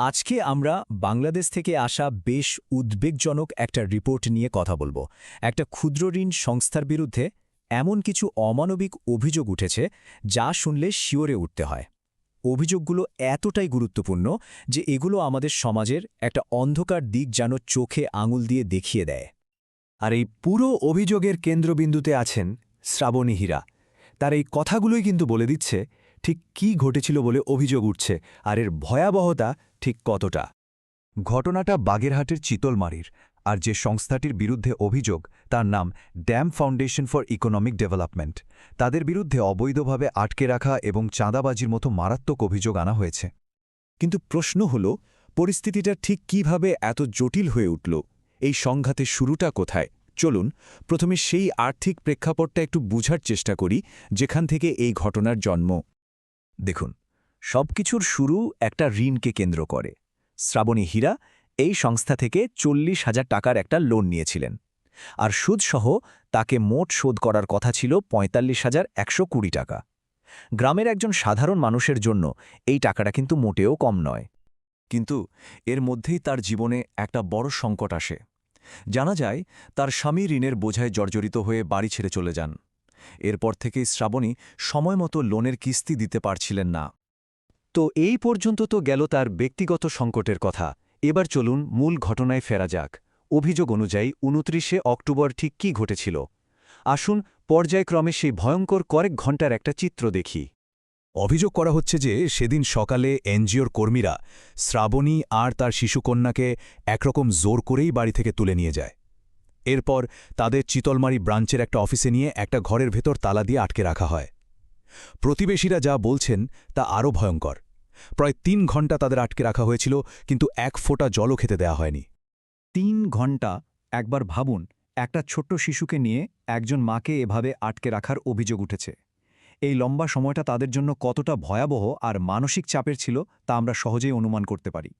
আজকে আমরা বাংলাদেশ থেকে আসা বেশ উদ্বেগজনক একটা রিপোর্ট নিয়ে কথা বলব। একটা ক্ষুদ্র ঋণ সংস্থার বিরুদ্ধে এমন কিছু অমানবিক অভিযোগ উঠেছে যা শুনলে শিওরে উঠতে হয়। অভিযোগগুলো এতটাই গুরুত্বপূর্ণ যে এগুলো আমাদের সমাজের একটা অন্ধকার দিক যেন চোখে আঙুল দিয়ে দেখিয়ে দেয়। আর এই পুরো অভিযোগের কেন্দ্রবিন্দুতে আছেন শ্রাবণী হীরা। তার এই কথাগুলোই কিন্তু বলে দিচ্ছে ঠিক কি ঘটেছিল বলে অভিযোগ উঠছে, আর এর ভয়াবহতা ঠিক কতটা? ঘটনাটা বাগেরহাটের চিতলমারির, আর যে সংস্থাটির বিরুদ্ধে অভিযোগ, তার নাম Dam foundation for economic development. তাদের বিরুদ্ধে অবৈধভাবে আটকে রাখা এবং চাঁদাবাজির মতো মারাত্মক অভিযোগ আনা হয়েছে। কিন্তু প্রশ্ন হল, পরিস্থিতিটা ঠিক কীভাবে এত জটিল হয়ে উঠল? এই সংঘাতের শুরুটা কোথায়? চলুন, প্রথমে সেই আর্থিক প্রেক্ষাপটটা একটু বুঝার চেষ্টা করি, যেখান থেকে এই ঘটনার জন্ম। দেখুন, সবকিছুর শুরু একটা ঋণকে কেন্দ্র করে। শ্রাবণী হীরা এই সংস্থা থেকে চল্লিশ হাজার টাকার একটা লোন নিয়েছিলেন। আর সুদসহ তাকে মোট শোধ করার কথা ছিল পঁয়তাল্লিশ হাজার একশো কুড়ি টাকা। গ্রামের একজন সাধারণ মানুষের জন্য এই টাকাটা কিন্তু মোটেও কম নয়। কিন্তু এর মধ্যেই তার জীবনে একটা বড় সংকট আসে। জানা যায়, তার স্বামী ঋণের বোঝায় জর্জরিত হয়ে বাড়ি ছেড়ে চলে যান। এরপর থেকেই শ্রাবণী সময়মতো লোনের কিস্তি দিতে পারছিলেন না। তো এই পর্যন্ত তো গেল তার ব্যক্তিগত সংকটের কথা। এবার চলুন মূল ঘটনায় ফেরা যাক। অভিযোগ অনুযায়ী উনত্রিশে অক্টোবর ঠিক কী ঘটেছিল? আসুন পর্যায়ক্রমে সেই ভয়ঙ্কর কয়েক ঘণ্টার একটা চিত্র দেখি। অভিযোগ করা হচ্ছে যে সেদিন সকালে এনজিওর কর্মীরা শ্রাবণী আর তার শিশুকন্যাকে একরকম জোর করেই বাড়ি থেকে তুলে নিয়ে যায়। এরপর তাদের চিতলমারি ব্রাঞ্চের একটা অফিসে নিয়ে একটা ঘরের ভেতর তালা দিয়ে আটকে রাখা হয়। প্রতিবেশীরা যা বলছেন তা আরও ভয়ঙ্কর। প্রায় তিন ঘণ্টা তাদের আটকে রাখা হয়েছিল, কিন্তু এক ফোঁটা জলও খেতে দেয়া হয়নি। তিন ঘণ্টা, একবার ভাবুন, একটা ছোট্ট শিশুকে নিয়ে একজন মাকে এভাবে আটকে রাখার অভিযোগ উঠেছে। এই লম্বা সময়টা তাদের জন্য কতটা ভয়াবহ আর মানসিক চাপের ছিল তা আমরা সহজেই অনুমান করতে পারি।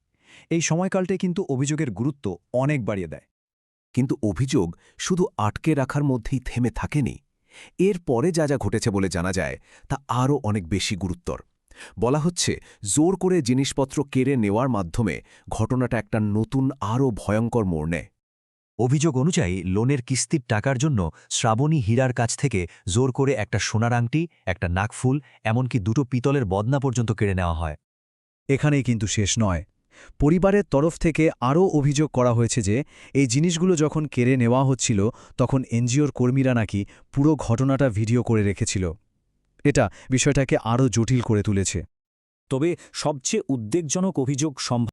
এই সময়কালটাই কিন্তু অভিযোগের গুরুত্ব অনেক বাড়িয়ে দেয়। কিন্তু অভিযোগ শুধু আটকে রাখার মধ্যেই থেমে থাকেনি। এর পরে যা যা ঘটেছে বলে জানা যায়, তা আরও অনেক বেশি গুরুত্বর। বলা হচ্ছে, জোর করে জিনিসপত্র কেড়ে নেওয়ার মাধ্যমে ঘটনাটা একটা নতুন, আরও ভয়ঙ্কর মোড় নেয়। অভিযোগ অনুযায়ী, লোনের কিস্তির টাকার জন্য শ্রাবণী হীরার কাছ থেকে জোর করে একটা সোনার আংটি, একটা নাকফুল এমনকি দুটো পিতলের বদনা পর্যন্ত কেড়ে নেওয়া হয়। এখানেই কিন্তু শেষ নয়। পরিবারের তরফ থেকে আরও অভিযোগ করা হয়েছে যে, এই জিনিসগুলো যখন কেড়ে নেওয়া হচ্ছিল, তখন এনজিওর কর্মীরা নাকি পুরো ঘটনাটা ভিডিও করে রেখেছিল। এটা বিষয়টাকে আরও জটিল করে তুলেছে। তবে সবচেয়ে উদ্বেগজনক অভিযোগ সম্ভব